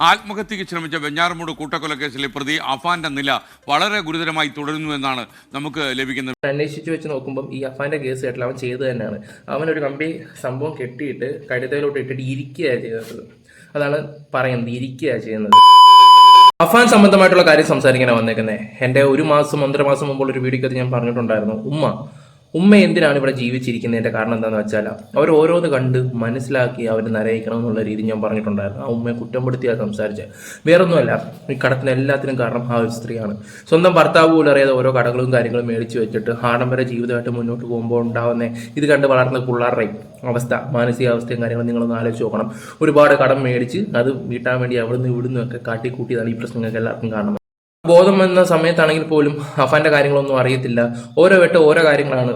ആത്മഹത്യയ്ക്ക് ശ്രമിച്ച വെഞ്ഞാറമൂട് കൂട്ടക്കൊലക്കേസിലെ പ്രതി അഫാന്റെ നില വളരെ ഗുരുതരമായി തുടരുന്നുവെന്നാണ് നമുക്ക് ലഭിക്കുന്നത്. അന്വേഷിച്ച് വെച്ച് നോക്കുമ്പോൾ ഈ അഫാന്റെ കേസ് കേട്ടില്ല അവൻ ചെയ്തത് തന്നെയാണ്. ഒരു കമ്പി സംഭവം കെട്ടിയിട്ട് കഴുതയിലോട്ട് ഇട്ടിട്ട് ഇരിക്കുകയാണ് ചെയ്തത്. അതാണ് പറയുന്നത് ഇരിക്കുകയാണ് ചെയ്യുന്നത്. അഫാൻ സംബന്ധമായിട്ടുള്ള കാര്യം സംസാരിക്കാനാണ് വന്നേക്കുന്നത് എന്റെ ഒരു മാസം ഒന്നര മാസം മുമ്പുള്ള ഒരു വീഡിയോക്കകത്ത് ഞാൻ പറഞ്ഞിട്ടുണ്ടായിരുന്നു. ഉമ്മ ഉമ്മ എന്തിനാണ് ഇവിടെ ജീവിച്ചിരിക്കുന്നതിന്റെ കാരണം എന്താണെന്ന് വെച്ചാൽ അവർ ഓരോന്ന് കണ്ട് മനസ്സിലാക്കി അവർ നരയിക്കണം എന്നുള്ള രീതി ഞാൻ പറഞ്ഞിട്ടുണ്ടായിരുന്നു. ആ ഉമ്മയെ കുറ്റപ്പെടുത്തിയാണ് സംസാരിച്ചത് വേറൊന്നുമല്ല ഈ കടത്തിന് എല്ലാത്തിനും കാരണം ആ ഒരു സ്ത്രീയാണ്. സ്വന്തം ഭർത്താവ് പോലും അറിയാതെ ഓരോ കടകളും കാര്യങ്ങളും മേടിച്ച് വെച്ചിട്ട് ആഡംബര ജീവിതമായിട്ട് മുന്നോട്ട് പോകുമ്പോൾ ഉണ്ടാവുന്ന ഇത് കണ്ട് വളർന്ന പിള്ളേരുടെയും അവസ്ഥ മാനസികാവസ്ഥയും കാര്യങ്ങളും നിങ്ങളൊന്ന് ആലോചിച്ച് നോക്കണം. ഒരുപാട് കടം മേടിച്ച് അത് വീട്ടാൻ വേണ്ടി അവിടുന്ന് ഇവിടുന്ന് ഒക്കെ കാട്ടിക്കൂട്ടിയതാണ് ഈ പ്രശ്നങ്ങൾക്ക് എല്ലാവർക്കും കാരണം. ബോധം വന്ന സമയത്താണെങ്കിൽ പോലും അഫാന്റെ കാര്യങ്ങളൊന്നും അറിയത്തില്ല. ഓരോ വെട്ട് ഓരോ കാര്യങ്ങളാണ്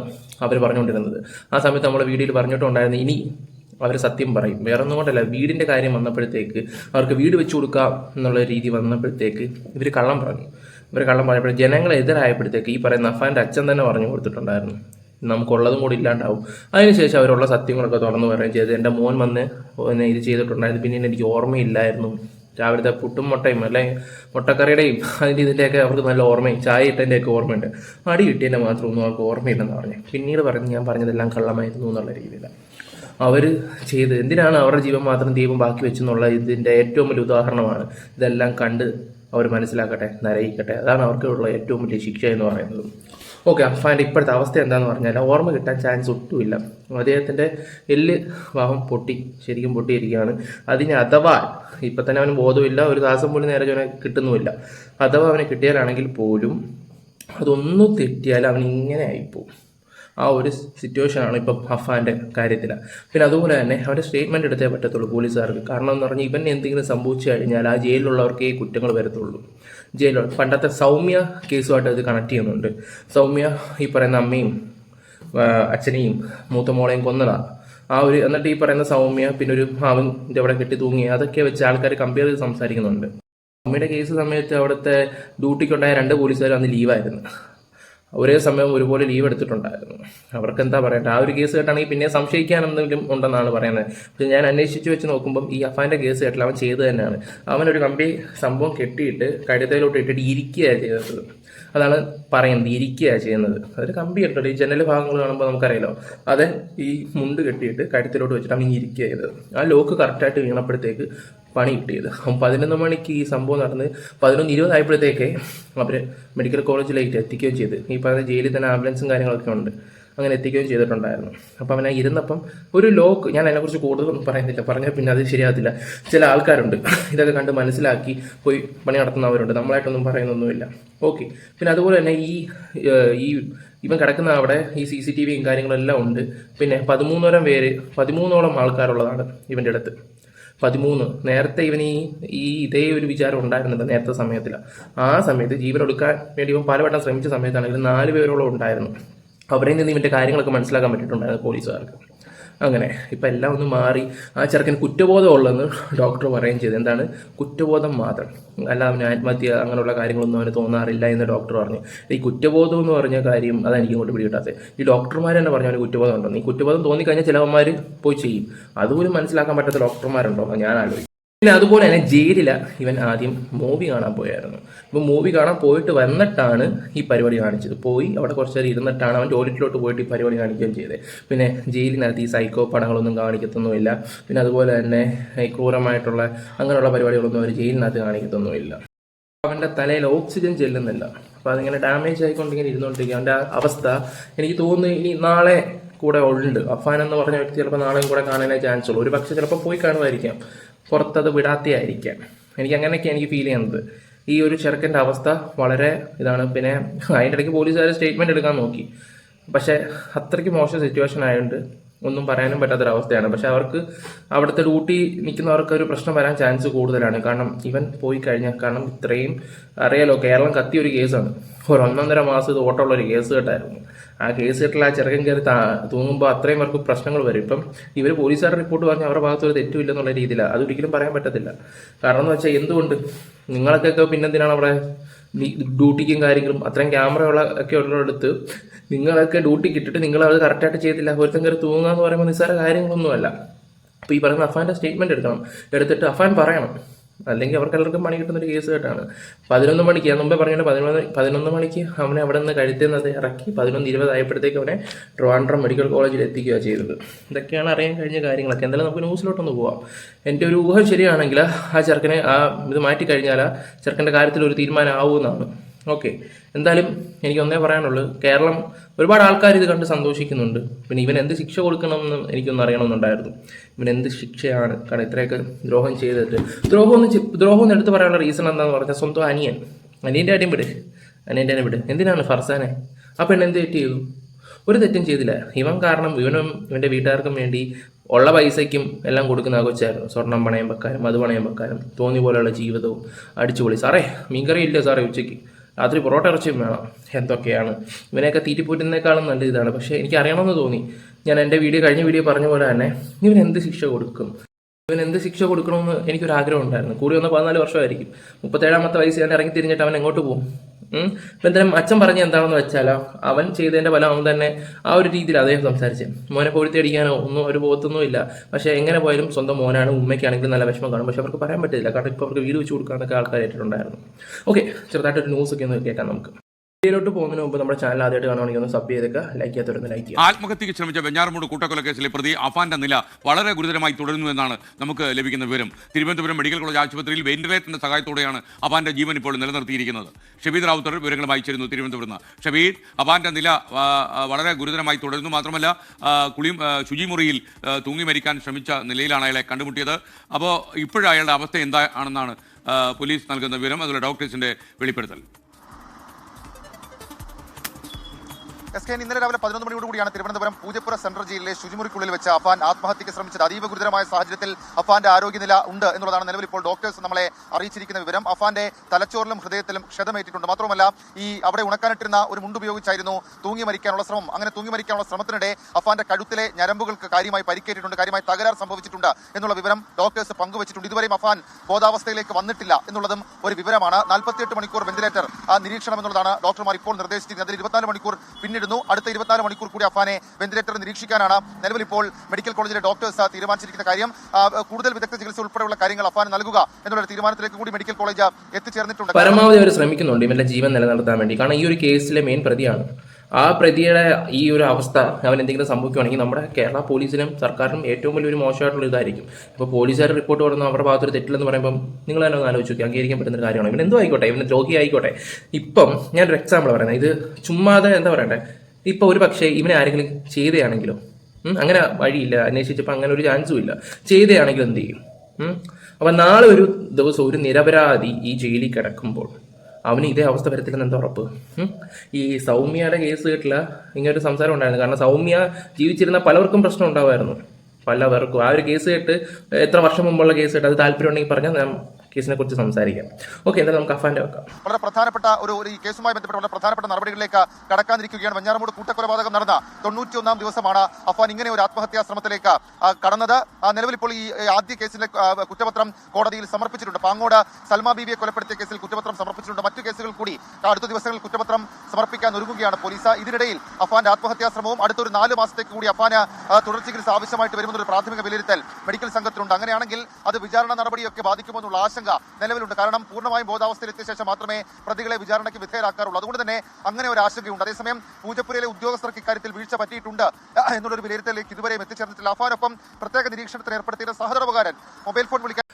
അവർ പറഞ്ഞുകൊണ്ടിരുന്നത്. ആ സമയത്ത് നമ്മൾ വീഡിയോയിൽ പറഞ്ഞിട്ടുണ്ടായിരുന്നു ഇനി അവർ സത്യം പറയും. വേറെ ഒന്നും കൊണ്ടല്ല വീടിന്റെ കാര്യം വന്നപ്പോഴത്തേക്ക് അവർക്ക് വീട് വെച്ചു കൊടുക്കാം എന്നുള്ള രീതി വന്നപ്പോഴത്തേക്ക് ഇവർ കള്ളം പറഞ്ഞു. ഇവർ കള്ളം പറഞ്ഞപ്പോൾ ജനങ്ങളെതിരായപ്പോഴത്തേക്ക് ഈ പറയുന്ന അഫാന്റെ അച്ഛൻ തന്നെ പറഞ്ഞു കൊടുത്തിട്ടുണ്ടായിരുന്നു. നമുക്കുള്ളതും കൂടി ഇല്ലാണ്ടാവും. അതിനുശേഷം അവരുള്ള സത്യങ്ങളൊക്കെ തുറന്നു പറയുകയും ചെയ്ത്. എന്റെ മോൻ വന്ന് ഇത് ചെയ്തിട്ടുണ്ടായിരുന്നു. പിന്നെ എനിക്ക് ഓർമ്മയില്ലായിരുന്നു. രാവിലത്തെ പുട്ടും മുട്ടയും അല്ലെ? മുട്ടക്കറിയുടെയും അതിന്റെ ഇതിന്റെയൊക്കെ അവർക്ക് നല്ല ഓർമ്മയും ചായ ഇട്ടതിന്റെയൊക്കെ ഓർമ്മയുണ്ട്. അടി കിട്ടിയതിന്റെ മാത്രമൊന്നും അവർക്ക് ഓർമ്മയില്ലെന്ന് പറഞ്ഞു. പിന്നീട് പറഞ്ഞ് ഞാൻ പറഞ്ഞതെല്ലാം കള്ളമായിരുന്നു എന്നുള്ള രീതിയിലാണ് അവർ ചെയ്ത് എന്തിനാണ് അവരുടെ ജീവൻ മാത്രം ദൈവം ബാക്കി വെച്ചെന്നുള്ള ഇതിന്റെ ഏറ്റവും വലിയ ഉദാഹരണമാണ്. ഇതെല്ലാം കണ്ട് അവർ മനസ്സിലാക്കട്ടെ നരയിക്കട്ടെ. അതാണ് അവർക്കുള്ള ഏറ്റവും വലിയ ശിക്ഷ എന്ന് പറയുന്നത്. ഓക്കെ അഫാന്റെ ഇപ്പോഴത്തെ അവസ്ഥ എന്താന്ന് പറഞ്ഞാൽ ഓർമ്മ കിട്ടാൻ ചാൻസ് ഒട്ടുമില്ല. അദ്ദേഹത്തിന്റെ എല്ല് ഭാവം പൊട്ടി ശരിക്കും പൊട്ടിയിരിക്കുകയാണ്. അതിന് അഥവാ ഇപ്പം തന്നെ അവന് ബോധമില്ല ഒരു ദാസം പോലും നേരെ അവനെ കിട്ടുന്നുമില്ല. അഥവാ അവനെ കിട്ടിയാലാണെങ്കിൽ പോലും അതൊന്നും തെറ്റിയാൽ അവൻ ഇങ്ങനെ ആയിപ്പോവും. ആ ഒരു സിറ്റുവേഷനാണ് ഇപ്പം ഹഫാന്റെ കാര്യത്തിൽ പിന്നെ അതുപോലെ തന്നെ അവന്റെ സ്റ്റേറ്റ്മെന്റ് എടുത്തേ പറ്റത്തുള്ളൂ പോലീസുകാർക്ക്. കാരണം എന്ന് പറഞ്ഞാൽ ഇവൻ എന്തെങ്കിലും സംഭവിച്ചു കഴിഞ്ഞാൽ ആ ജയിലിലുള്ളവർക്കേ കുറ്റങ്ങൾ വരത്തുള്ളൂ. ജയിലുള്ള പണ്ടത്തെ സൗമ്യ കേസുമായിട്ട് ഇത് കണക്ട് ചെയ്യുന്നുണ്ട്. സൗമ്യ ഈ പറയുന്ന അമ്മയും അച്ഛനെയും മൂത്ത മോളെയും കൊന്നതാണ് ആ ഒരു എന്നിട്ട് ഈ പറയുന്ന സൗമ്യ പിന്നെ ഒരു അവന്റെ അവിടെ കെട്ടി തൂങ്ങി അതൊക്കെ വെച്ച് ആൾക്കാർ കമ്പയർ ചെയ്ത് സംസാരിക്കുന്നുണ്ട്. അമ്മയുടെ കേസ് സമയത്ത് അവിടുത്തെ ഡ്യൂട്ടിക്കുണ്ടായ രണ്ട് പോലീസുകാർ അന്ന് ലീവായിരുന്നു ഒരേ സമയം ഒരുപോലെ ലീവ് എടുത്തിട്ടുണ്ടായിരുന്നു. അവർക്ക് എന്താ പറയട്ടെ ആ ഒരു കേസ് കേട്ടാണെങ്കിൽ പിന്നെ സംശയിക്കാൻ എന്തെങ്കിലും ഉണ്ടെന്നാണ് പറയുന്നത്. പക്ഷെ ഞാൻ അന്വേഷിച്ച് വെച്ച് നോക്കുമ്പം ഈ അഫാന്റെ കേസ് കേട്ടില്ല. അവൻ ചെയ്ത് തന്നെയാണ്. അവൻ ഒരു കമ്പി സംഭവം കെട്ടിയിട്ട് കഴുതയിലോട്ട് ഇട്ടിട്ട് ഇരിക്കുകയാണ് ചെയ്തത്. അതാണ് പറയുന്നത്. ഇരിക്കുകയാണ് ചെയ്യുന്നത്. അതൊരു കമ്പി ഇട്ടിട്ട് ഈ ജനൽ ഭാഗങ്ങൾ കാണുമ്പോൾ നമുക്കറിയാലോ. അത് ഈ മുണ്ട് കെട്ടിയിട്ട് കഴുത്തിലോട്ട് വെച്ചിട്ട് അവൻ ഇരിക്കുക ചെയ്തത്. ആ ലോക്ക് കറക്റ്റായിട്ട് വീണപ്പോഴത്തേക്ക് പണി കിട്ടിയത്. അപ്പം പതിനൊന്ന് മണിക്ക് ഈ സംഭവം നടന്ന് പതിനൊന്ന് ഇരുപതായപ്പോഴത്തേക്ക് അവർ മെഡിക്കൽ കോളേജിലേക്ക് എത്തിക്കുകയും ചെയ്ത്. ഈ പറഞ്ഞ ജയിലിൽ തന്നെ ആംബുലൻസും കാര്യങ്ങളൊക്കെ ഉണ്ട്. അങ്ങനെ എത്തിക്കുകയും ചെയ്തിട്ടുണ്ടായിരുന്നു. അപ്പം അവനെ ഇരുന്നപ്പം ഒരു ലോക്ക് ഞാൻ അതിനെക്കുറിച്ച് കൂടുതലൊന്നും പറയുന്നില്ല. പറഞ്ഞാൽ പിന്നെ അത് ശരിയാകത്തില്ല. ചില ആൾക്കാരുണ്ട്. ഇതൊക്കെ കണ്ട് മനസ്സിലാക്കി പോയി പണി നടത്തുന്നവരുണ്ട്. നമ്മളായിട്ടൊന്നും പറയുന്നൊന്നുമില്ല. ഓക്കെ പിന്നെ അതുപോലെ തന്നെ ഈ ഈ ഇവൻ കിടക്കുന്ന അവിടെ ഈ സി സി ടി വിയും കാര്യങ്ങളെല്ലാം ഉണ്ട്. പിന്നെ പതിമൂന്നോളം പേര് പതിമൂന്നോളം ആൾക്കാരുള്ളതാണ് ഇവന്റെ അടുത്ത്. പതിമൂന്ന്. നേരത്തെ ഇവന് ഈ ഈ ഇതേ ഒരു വിചാരം ഉണ്ടായിരുന്നില്ല നേരത്തെ സമയത്തിൽ ആ സമയത്ത് ജീവൻ എടുക്കാൻ വേണ്ടി ഇവൻ പലവട്ടം ശ്രമിച്ച സമയത്താണെങ്കിലും നാല് പേരോളം ഉണ്ടായിരുന്നു അവരിൽ നിന്ന് ഇവന്റെ കാര്യങ്ങളൊക്കെ മനസ്സിലാക്കാൻ പറ്റിയിട്ടുണ്ടായിരുന്നു പോലീസുകാർക്ക്. അങ്ങനെ. ഇപ്പം എല്ലാം ഒന്ന് മാറി. ആ ചെറുക്കന് കുറ്റബോധം ഉള്ളതെന്ന് ഡോക്ടർ പറയുകയും ചെയ്തു. എന്താണ്? കുറ്റബോധം മാത്രം. അല്ല അവന് ആത്മഹത്യ അങ്ങനെയുള്ള കാര്യങ്ങളൊന്നും അവന് തോന്നാറില്ല എന്ന് ഡോക്ടർ പറഞ്ഞു. ഈ കുറ്റബോധം എന്ന് പറഞ്ഞ കാര്യം അതെനിക്ക് ഇങ്ങോട്ട് പിടികിട്ടാത്തത്. ഈ ഡോക്ടർമാർ തന്നെ പറഞ്ഞു അവന് കുറ്റബോധം ഉണ്ടെന്ന് ഈ കുറ്റബോധം തോന്നിക്കഴിഞ്ഞാൽ ചിലവന്മാർ പോയി ചെയ്യും. അതുപോലും മനസ്സിലാക്കാൻ പറ്റാത്ത ഡോക്ടർമാരുണ്ടോ ഞാൻ ആലോചിക്കും പിന്നെ അതുപോലെ തന്നെ ജയിലില ഇവൻ ആദ്യം മൂവി കാണാൻ പോയായിരുന്നു. ഇപ്പം മൂവി കാണാൻ പോയിട്ട് വന്നിട്ടാണ് ഈ പരിപാടി കാണിച്ചത്. പോയി അവിടെ കുറച്ച് നേരം ഇരുന്നിട്ടാണ് അവൻ ടോയ്ലറ്റിലോട്ട് പോയിട്ട് ഈ പരിപാടി കാണിക്കുകയും ചെയ്തത്. പിന്നെ ജയിലിനകത്ത് ഈ സൈക്കോ പടങ്ങളൊന്നും കാണിക്കത്തൊന്നുമില്ല. പിന്നെ അതുപോലെ തന്നെ ഈ ക്രൂരമായിട്ടുള്ള അങ്ങനെയുള്ള പരിപാടികളൊന്നും അവർ ജയിലിനകത്ത് കാണിക്കത്തൊന്നുമില്ല. അവന്റെ തലയിൽ ഓക്സിജൻ ചെല്ലുന്നില്ല. അപ്പോൾ അതിങ്ങനെ ഡാമേജ് ആയിക്കൊണ്ടിങ്ങനെ ഇരുന്നുകൊണ്ടിരിക്കുക അവന്റെ അവസ്ഥ എനിക്ക് തോന്നുന്നു ഇനി നാളെ കൂടെ ഉണ്ട്. അഫാൻ എന്ന് പറഞ്ഞ വ്യക്തി ചിലപ്പോൾ നാളെയും കൂടെ കാണാനേ ചാൻസ് ഉള്ളൂ. ഒരു പക്ഷേ ചിലപ്പോൾ പോയി കാണുമായിരിക്കാം. പുറത്തത് വിടാത്തയായിരിക്കാം. എനിക്ക് അങ്ങനെയൊക്കെ എനിക്ക് ഫീൽ ചെയ്യുന്നത്. ഈ ഒരു ചെറുക്കന്റെ അവസ്ഥ വളരെ ഇതാണ്. പിന്നെ അതിന്റെ ഇടയ്ക്ക് പോലീസുകാർ സ്റ്റേറ്റ്മെന്റ് എടുക്കാൻ നോക്കി. പക്ഷേ അത്രയ്ക്ക് മോശം സിറ്റുവേഷൻ ആയതുകൊണ്ട് ഒന്നും പറയാനും പറ്റാത്തൊരവസ്ഥയാണ്. പക്ഷെ അവർക്ക് അവിടുത്തെ ഡ്യൂട്ടി നിൽക്കുന്നവർക്ക് ഒരു പ്രശ്നം വരാൻ ചാൻസ് കൂടുതലാണ്. കാരണം ഇവൻ പോയി കഴിഞ്ഞാൽ കാരണം ഇത്രയും അറിയാലോ കേരളം കത്തിയ ഒരു കേസാണ്. ഒരു ഒന്നൊന്നര മാസം ഇത് ഓട്ടമുള്ള ഒരു കേസ് കേട്ടായിരുന്നു. ആ കേസ് കേട്ടുള്ള ആ ചെറുക്കൻ കയറി തൂങ്ങുമ്പോൾ അത്രയും പേർക്ക് പ്രശ്നങ്ങൾ വരും. ഇപ്പം ഇവർ പോലീസുകാരുടെ റിപ്പോർട്ട് പറഞ്ഞ് അവരുടെ ഭാഗത്ത് ഒരു തെറ്റുമില്ലെന്നുള്ള രീതിയിലാണ് അതൊരിക്കലും പറയാൻ പറ്റത്തില്ല. കാരണം എന്ന് വെച്ചാൽ എന്തുകൊണ്ട്? നിങ്ങളൊക്കെ പിന്നെന്തിനാണ് അവിടെ ഡ്യൂട്ടിക്കും കാര്യങ്ങളും അത്രയും ക്യാമറയുള്ള ഒക്കെ ഉള്ളിടത്ത് നിങ്ങളൊക്കെ ഡ്യൂട്ടി കിട്ടിട്ട് നിങ്ങൾ അത് കറക്റ്റായിട്ട് ചെയ്തില്ല ഒരുത്തം കയറി തൂങ്ങുക എന്ന് പറയുമ്പോൾ നിസ്സാര കാര്യങ്ങളൊന്നുമല്ല. അപ്പോൾ ഈ പറയുന്ന അഫാന്റെ സ്റ്റേറ്റ്മെന്റ് എടുക്കണം. എടുത്തിട്ട് അഫാൻ പറയണം. അല്ലെങ്കിൽ അവർക്ക് എല്ലാവർക്കും പണി കിട്ടുന്ന ഒരു കേസ് കേട്ടാണ്. പതിനൊന്ന് മണിക്ക് ഞാൻ മുമ്പേ പറഞ്ഞത് പതിനൊന്ന് പതിനൊന്ന് മണിക്ക് അവനെ അവിടെ നിന്ന് കഴുത്തുന്നത് ഇറക്കി പതിനൊന്ന് ഇരുപതായപ്പോഴത്തേക്ക് അവനെ ട്രിവാൻഡ്രം മെഡിക്കൽ കോളേജിൽ എത്തിക്കുകയാണ് ചെയ്തത്. ഇതൊക്കെയാണ് അറിയാൻ കഴിഞ്ഞ കാര്യങ്ങളൊക്കെ. എന്തായാലും നമുക്ക് ന്യൂസിലോട്ടൊന്ന് പോവാം. എന്റെ ഒരു ഊഹം ശരിയാണെങ്കിൽ ആ ചെറുക്കനെ ആ ഇത് മാറ്റി കഴിഞ്ഞാൽ ആ ചെറുക്കന്റെ കാര്യത്തിൽ ഒരു തീരുമാനം ആവുമെന്നാണ്. ഓക്കെ. എന്തായാലും എനിക്ക് ഒന്നേ പറയാനുള്ളൂ. കേരളം ഒരുപാട് ആൾക്കാർ ഇത് കണ്ട് സന്തോഷിക്കുന്നുണ്ട്. പിന്നെ ഇവൻ എന്ത് ശിക്ഷ കൊടുക്കണമെന്ന് എനിക്കൊന്നും അറിയണമെന്നുണ്ടായിരുന്നു. ഇവൻ എന്ത് ശിക്ഷയാണ്? കാരണം ഇത്രയൊക്കെ ദ്രോഹം ചെയ്തിട്ട്. ദ്രോഹം ഒന്ന് ദ്രോഹം എന്ന് എടുത്ത് പറയാനുള്ള റീസൺ എന്താണെന്ന് പറഞ്ഞാൽ സ്വന്തം അനിയൻ. അനിയന്റെ അടിയും വിട്. അനിയന്റെ കാര്യം വിട്. എന്തിനാണ് ഫർസാനെ? ആ പെണ്ണ് എന്ത് തെറ്റ് ചെയ്തു? ഒരു തെറ്റും ചെയ്തില്ല. ഇവൻ കാരണം ഇവനും ഇവന്റെ വീട്ടുകാർക്കും വേണ്ടി ഉള്ള പൈസയ്ക്കും എല്ലാം കൊടുക്കുന്ന ആഘോഷമായിരുന്നു സ്വർണം പണയം വെക്കാനും അത് പണയം വെക്കാനും തോന്നി പോലെയുള്ള ജീവിതവും അടിച്ചുപൊളി. സാറേ മീൻകറി ഇല്ല സാറേ ഉച്ചയ്ക്ക്? രാത്രി പൊറോട്ട ഇറച്ചിയും വേണം. എന്തൊക്കെയാണ്? ഇവനെയൊക്കെ തീറ്റിപ്പോറ്റുന്നേക്കാളും നല്ല ഇതാണ് പക്ഷേ എനിക്ക് അറിയണമെന്ന് തോന്നി. ഞാൻ എന്റെ വീഡിയോ കഴിഞ്ഞ വീഡിയോ പറഞ്ഞ പോലെ തന്നെ ഇവൻ എന്ത് ശിക്ഷ കൊടുക്കും? ഇവൻ എന്ത് ശിക്ഷ കൊടുക്കണമെന്ന് എനിക്കൊരു ആഗ്രഹം ഉണ്ടായിരുന്നു. കൂടി വന്ന പതിനാല് വർഷമായിരിക്കും. മുപ്പത്തേഴാമത്തെ വയസ്സ് ഞാൻ ഇറങ്ങി തിരിഞ്ഞിട്ട് അവൻ എങ്ങോട്ട് പോകും. ഇപ്പൊ എന്തായാലും അച്ഛൻ പറഞ്ഞ എന്താണെന്ന് വെച്ചാലോ അവൻ ചെയ്തതിന്റെ ഫലം അവൻ തന്നെ ആ ഒരു രീതിയിൽ അദ്ദേഹം സംസാരിച്ച്. മോനെ പൊഴുത്തിയടിക്കാനോ ഒന്നും ഒരു ബോധമൊന്നും ഇല്ല. പക്ഷെ എങ്ങനെ പോയാലും സ്വന്തം മോനാണ് ഉമ്മയ്ക്കാണെങ്കിലും നല്ല വിഷമം കാണും. പക്ഷെ അവർക്ക് പറയാൻ പറ്റില്ല കാരണം ഇപ്പോൾ അവർക്ക് വീട് വെച്ച് കൊടുക്കാനൊക്കെ ആൾക്കാർ ഏറ്റിട്ടുണ്ടായിരുന്നു ഓക്കെ ചെറുതായിട്ടൊരു ന്യൂസ് ഒക്കെ ഒന്ന് കേൾക്കാം നമുക്ക്. വീഡിയോയിലോട്ട് പോകുന്നതിന് മുമ്പ് നമ്മുടെ ചാനൽ ആദ്യമായിട്ട് കാണുകയാണെങ്കിൽ ഒന്ന് സബ് ചെയ്തൊക്കെ ലൈക്ക് ചെയ്യാത്തവരൊന്ന് ലൈക്ക് ചെയ്യുക. ആത്മഹത്യക്ക് ശ്രമിച്ച വെഞ്ഞാറമൂട് കൂട്ടക്കൊലക്കേസിലെ പ്രതി അഫാന്റെ നില വളരെ ഗുരുതരമായി തുടരുന്നുവെന്നാണ് നമുക്ക് ലഭിക്കുന്ന വിവരം. തിരുവനന്തപുരം മെഡിക്കൽ കോളേജ് ആശുപത്രിയിൽ വെന്റിലേറ്ററിന്റെ സഹായത്തോടെയാണ് അഫാന്റെ ജീവൻ ഇപ്പോൾ നിലനിർത്തിയിരിക്കുന്നത്. ഷബീദ് റാവുത്തർ വിവരങ്ങൾ ചേരുന്നു തിരുവനന്തപുരത്ത് ഷബീദ് അഫാന്റെ നില വളരെ ഗുരുതരമായി തുടരുന്നു. മാത്രമല്ല കുളി ശുചിമുറിയിൽ തൂങ്ങി മരിക്കാൻ ശ്രമിച്ച നിലയിലാണ് അയാളെ കണ്ടുമുട്ടിയത്. അപ്പോൾ ഇപ്പോഴും അയാളുടെ അവസ്ഥ എന്താണെന്നാണ് പോലീസ് നൽകുന്ന വിവരം. അതുപോലെ ഡോക്ടേഴ്സിന്റെ വെളിപ്പെടുത്തൽ. എസ് കെ ഇന്നലെ രാവിലെ പതിനൊന്ന് മണിയോട് കൂടിയാണ് തിരുവനന്തപുരം പൂജപ്പുര സെൻട്രൽ ജയിലിലെ ശുചിമുറിക്കുള്ളിൽ വെച്ച് അഫാൻ ആത്മഹത്യക്ക് ശ്രമിച്ചത്. അതീവ ഗുരുതരമായ സാഹചര്യത്തിൽ അഫാന്റെ ആരോഗ്യനില ഉണ്ട് എന്നുള്ളതാണ് നിലവിൽ ഇപ്പോൾ ഡോക്ടേഴ്സ് നമ്മളെ അറിയിച്ചിരിക്കുന്ന വിവരം. അഫാന്റെ തലച്ചോറിലും ഹൃദയത്തിലും ക്ഷതമേറ്റിട്ടുണ്ട്. മാത്രമല്ല ഈ അവിടെ ഉണക്കാനിട്ടിരുന്ന ഒരു മുണ്ടുപയോഗിച്ചായിരുന്നു തൂങ്ങി മരിക്കാനുള്ള ശ്രമം. അങ്ങനെ തൂങ്ങി മരിക്കാനുള്ള ശ്രമത്തിനിടെ അഫാന്റെ കഴുത്തിലെ ഞരമ്പുകൾക്ക് കാര്യമായി പരിക്കേറ്റിട്ടുണ്ട്. കാര്യമായി തകരാർ സംഭവിച്ചിട്ടുണ്ട് എന്നുള്ള വിവരം ഡോക്ടേഴ്സ് പങ്കുവച്ചിട്ടുണ്ട്. ഇതുവരെയും അഫാൻ ബോധാവസ്ഥയിലേക്ക് വന്നിട്ടില്ല എന്നുള്ളതും ഒരു വിവരമാണ്. നാൽപ്പത്തിയെട്ട് മണിക്കൂർ വെന്റിലേറ്റർ നിരീക്ഷണം എന്നുള്ളതാണ് ഡോക്ടർമാർ ഇപ്പോൾ നിർദ്ദേശിച്ചിരിക്കുന്നത്. അതിൽ ഇരുപത്തിനാല് മണിക്കൂർ പിന്നിടുന്നു അടുത്ത ഇരുപത്തിനാല് മണിക്കൂർ കൂടി അഫാനെ വെന്റിലേറ്റർ നിരീക്ഷിക്കാനാണ് നിലവിൽ ഇപ്പോൾ മെഡിക്കൽ കോളേജിലെ ഡോക്ടേഴ്സ് തീരുമാനിച്ചിരിക്കുന്ന കാര്യം. കൂടുതൽ വിദഗ്ധ ചികിത്സ ഉൾപ്പെടെയുള്ള കാര്യങ്ങൾ അഫാന് നൽകുക എന്നുള്ള തീരുമാനത്തിലേക്ക് കൂടി മെഡിക്കൽ കോളേജ് എത്തിച്ചേർന്നിട്ടുണ്ട്. പരമാവധി അവർ ശ്രമിക്കുന്നുണ്ട് ഇവരുടെ ജീവൻ നിലനിർത്താൻ വേണ്ടി. കാരണം ഈ ഒരു കേസിലെ മെയിൻ പ്രതിയാണ്. ആ പ്രതിയുടെ ഈ ഒരു അവസ്ഥ അവൻ എന്തെങ്കിലും സംഭവിക്കുകയാണെങ്കിൽ നമ്മുടെ കേരള പോലീസിനും സർക്കാരിനും ഏറ്റവും വലിയൊരു മോശമായിട്ടുള്ള ഇതായിരിക്കും. ഇപ്പോൾ പോലീസുകാർ റിപ്പോർട്ട് പറഞ്ഞു അവരുടെ ഭാഗത്തൊരു തെറ്റില്ലെന്ന് പറയുമ്പോൾ നിങ്ങൾ തന്നെ ഒന്ന് ആലോചിച്ച് നോക്കി. അംഗീകരിക്കാൻ പറ്റുന്ന ഒരു കാര്യമാണ്. ഇവൻ എന്തോ ആയിക്കോട്ടെ ഇവന് രോഗി ആയിക്കോട്ടെ. ഇപ്പം ഞാനൊരു എക്സാമ്പിൾ പറയുന്നത്. ഇത് ചുമ്മാതെ എന്താ പറയണ്ടേ? ഇപ്പൊ ഒരു പക്ഷേ ഇവനെ ആരെങ്കിലും ചെയ്തയാണെങ്കിലോ അങ്ങനെ വഴിയില്ല. അന്വേഷിച്ചപ്പോൾ അങ്ങനെ ഒരു ചാൻസും ഇല്ല. ചെയ്തയാണെങ്കിലും എന്ത് ചെയ്യും? അപ്പൊ നാളെ ഒരു ദിവസം ഒരു നിരപരാധി ഈ ജയിലിൽ കിടക്കുമ്പോൾ അവന് ഇതേ അവസ്ഥ വരത്തില്ലെന്ന് എന്താ ഉറപ്പ്? ഈ സൗമ്യയുടെ കേസ് കേട്ടില്ല. ഇങ്ങനൊരു സംസാരം ഉണ്ടായിരുന്നു. കാരണം സൗമ്യ ജീവിച്ചിരുന്ന പലർക്കും പ്രശ്നം ഉണ്ടാവുമായിരുന്നു. പലവർക്കും. ആ ഒരു കേസ് കേട്ട് എത്ര വർഷം മുമ്പുള്ള കേസ് കേട്ട് അത് താല്പര്യം ഉണ്ടെങ്കിൽ പറഞ്ഞാൽ കേസിനെ കുറിച്ച് സംസാരിക്കാം. ഓക്കെ എന്തായാലും നമുക്ക് അഫാന്റെ വെക്കാം വളരെ പ്രധാനപ്പെട്ട ഒരു ഒരു കേസുമായി ബന്ധപ്പെട്ട വളരെ പ്രധാനപ്പെട്ട നടപടികളിലേക്ക് കടക്കാതിരിക്കുകയാണ് വഞ്ഞാറമൂട് കൂട്ടക്കൊലപാതകം നടന്ന തൊണ്ണൂറ്റിയൊന്നാം ദിവസമാണ് അഫാൻ ഇങ്ങനെ ഒരു ആത്മഹത്യാ ശ്രമത്തിലേക്ക് കടന്നത്. നിലവിൽ ഇപ്പോൾ ഈ ആദ്യ കേസിന്റെ കുറ്റപത്രം കോടതിയിൽ സമർപ്പിച്ചിട്ടുണ്ട്. പാങ്ങോട് സൽമാ ബീവിയെ കൊലപ്പെടുത്തിയ കേസിൽ കുറ്റപത്രം സമർപ്പിച്ചിട്ടുണ്ട്. മറ്റു കേസുകൾ കൂടി അടുത്ത ദിവസങ്ങളിൽ കുറ്റപത്രം സമർപ്പിക്കാൻ ഒരുങ്ങുകയാണ് പോലീസ്. ഇതിനിടയിൽ അഫാന്റെ ആത്മഹത്യാ ശ്രമവും അടുത്തൊരു നാല് മാസത്തേക്ക് കൂടി അഫാന് തുടർ ചികിത്സ ആവശ്യമായിട്ട് വരുമെന്നൊരു പ്രാഥമിക വിലയിരുത്തൽ മെഡിക്കൽ സംഘത്തിലുണ്ട്. അങ്ങനെയാണെങ്കിൽ അത് വിചാരണ നടപടിയൊക്കെ ബാധിക്കുമെന്നുള്ള ആശങ്ക നിലവിലുണ്ട്. കാരണം പൂർണമായും ബോധാവസ്ഥയിലെത്തിയ ശേഷം മാത്രമേ പ്രതികളെ വിചാരണയ്ക്ക് വിധേയരാക്കാറുള്ളൂ. അതുകൊണ്ട് തന്നെ അങ്ങനെ ഒരു ആശങ്കയുണ്ട്. അതേസമയം പൂജപ്പുരയിലെ ഉദ്യോഗസ്ഥർക്ക് ഇക്കാര്യത്തിൽ വീഴ്ച പറ്റിയിട്ടുണ്ട് എന്നുള്ളൊരു വിലയിരുത്തലിലേക്ക് ഇതുവരെയും എത്തിച്ചേർന്നിട്ടില്ല. അഫാനൊപ്പം പ്രത്യേക നിരീക്ഷണത്തിന് ഏർപ്പെടുത്തിയ സഹതടവുകാരൻ മൊബൈൽ ഫോൺ വിളിക്കാൻ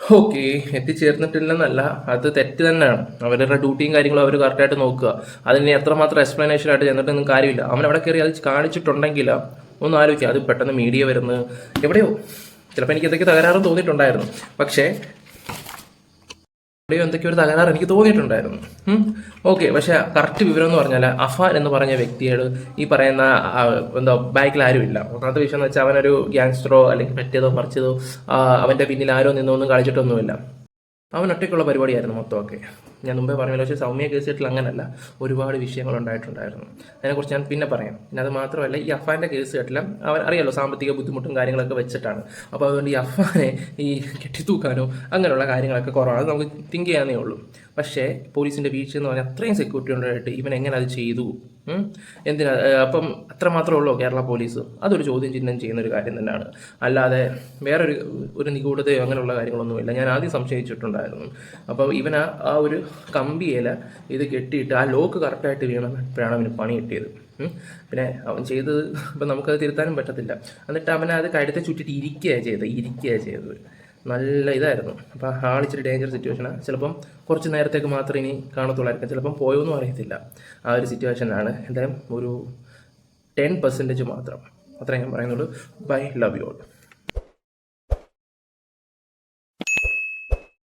ഓക്കെ എത്തിച്ചേർന്നിട്ടില്ലെന്നല്ല അത് തെറ്റ് തന്നെയാണ്. അവരുടെ ഡ്യൂട്ടിയും കാര്യങ്ങളും അവർ കറക്റ്റായിട്ട് നോക്കുക. അതിന് എത്രമാത്രം എക്സ്പ്ലനേഷൻ ആയിട്ട് ചെന്നിട്ടൊന്നും കാര്യമില്ല. അവൻ അവിടെ കയറി അത് കാണിച്ചിട്ടുണ്ടെങ്കിൽ ഒന്ന് ആലോചിക്കുക അത് പെട്ടെന്ന് മീഡിയ വരുന്നത് എവിടെയോ. ചിലപ്പോൾ എനിക്ക് എന്തൊക്കെ തകരാറും തോന്നിയിട്ടുണ്ടായിരുന്നു. പക്ഷേ എവിടെയോ എന്തൊക്കെ ഒരു തകരാറ് എനിക്ക് തോന്നിയിട്ടുണ്ടായിരുന്നു. ഓക്കെ പക്ഷേ കറക്റ്റ് വിവരം എന്ന് പറഞ്ഞാൽ അഫാൻ എന്ന് പറഞ്ഞ വ്യക്തിയോട് ഈ പറയുന്ന എന്താ ബാക്കിൽ ആരും ഇല്ല ഒന്നാമത്തെ വിഷയം എന്ന് വെച്ചാൽ അവനൊരു ഗ്യാങ്സ്റ്ററോ അല്ലെങ്കിൽ പറ്റിയതോ മറിച്ചതോ അവന്റെ പിന്നിൽ ആരോ നിന്നൊന്നും കളിച്ചിട്ടൊന്നുമില്ല. അവൻ ഒറ്റയ്ക്കുള്ള പരിപാടിയായിരുന്നു മൊത്തമൊക്കെ. ഞാൻ മുമ്പേ പറഞ്ഞല്ലോ പക്ഷേ സൗമ്യ കേസിൽ അങ്ങനല്ല. ഒരുപാട് വിഷയങ്ങൾ ഉണ്ടായിട്ടുണ്ടായിരുന്നു. അതിനെക്കുറിച്ച് ഞാൻ പിന്നെ പറയാം. പിന്നെ അത് മാത്രമല്ല ഈ അഫാന്റെ കേസ് കേട്ടില്ല അവൻ അറിയാലോ സാമ്പത്തിക ബുദ്ധിമുട്ടും കാര്യങ്ങളൊക്കെ വെച്ചിട്ടാണ്. അപ്പോൾ അതുകൊണ്ട് ഈ അഫാനെ ഈ കെട്ടിത്തൂക്കാനോ അങ്ങനെയുള്ള കാര്യങ്ങളൊക്കെ കുറവാണ്. നമുക്ക് തിങ്ക് ചെയ്യാനേ ഉള്ളൂ. പക്ഷേ പോലീസിന്റെ വീഴ്ച എന്ന് പറഞ്ഞാൽ അത്രയും സെക്യൂരിറ്റി ഉണ്ടായിട്ട് ഇവൻ എങ്ങനെ അത് ചെയ്തു. എന്തിനാ? അപ്പം അത്ര മാത്രമേ ഉള്ളൂ കേരള പോലീസ്. അതൊരു ചോദ്യം ചിഹ്നം ചെയ്യുന്ന ഒരു കാര്യം തന്നെയാണ്. അല്ലാതെ വേറൊരു ഒരു നിഗൂഢതയോ അങ്ങനെയുള്ള കാര്യങ്ങളൊന്നുമില്ല. ഞാൻ ആദ്യം സംശയിച്ചിട്ടുണ്ടായിരുന്നു. അപ്പം ഇവൻ ആ ഒരു കമ്പിയില ഇത് കെട്ടിയിട്ട് ആ ലോക്ക് കറക്റ്റായിട്ട് വീണപ്പോഴാണ് അവന് പണി കിട്ടിയത്. പിന്നെ അവൻ ചെയ്തത് ഇപ്പം നമുക്കത് തിരുത്താനും പറ്റത്തില്ല. എന്നിട്ട് അവനെ അത് കഴുത്തെ ചുറ്റിട്ട് ഇരിക്കുകയാണ് ചെയ്തത് ഇരിക്കുകയാണ് ചെയ്തത്. നല്ല ഇതായിരുന്നു. അപ്പോൾ ആൾ ഇച്ചിരി ഡേഞ്ചർ സിറ്റുവേഷനാണ് ചിലപ്പം കുറച്ച് നേരത്തേക്ക് മാത്രം ഇനി കാണത്തുള്ളായിരിക്കും. ചിലപ്പം പോയോന്നും അറിയത്തില്ല. ആ ഒരു സിറ്റുവേഷനാണ് എന്തായാലും ഒരു ടെൻ പെർസെന്റേജ് മാത്രം. അത്രയും ഞാൻ പറയുന്നുള്ളൂ. Bye love you all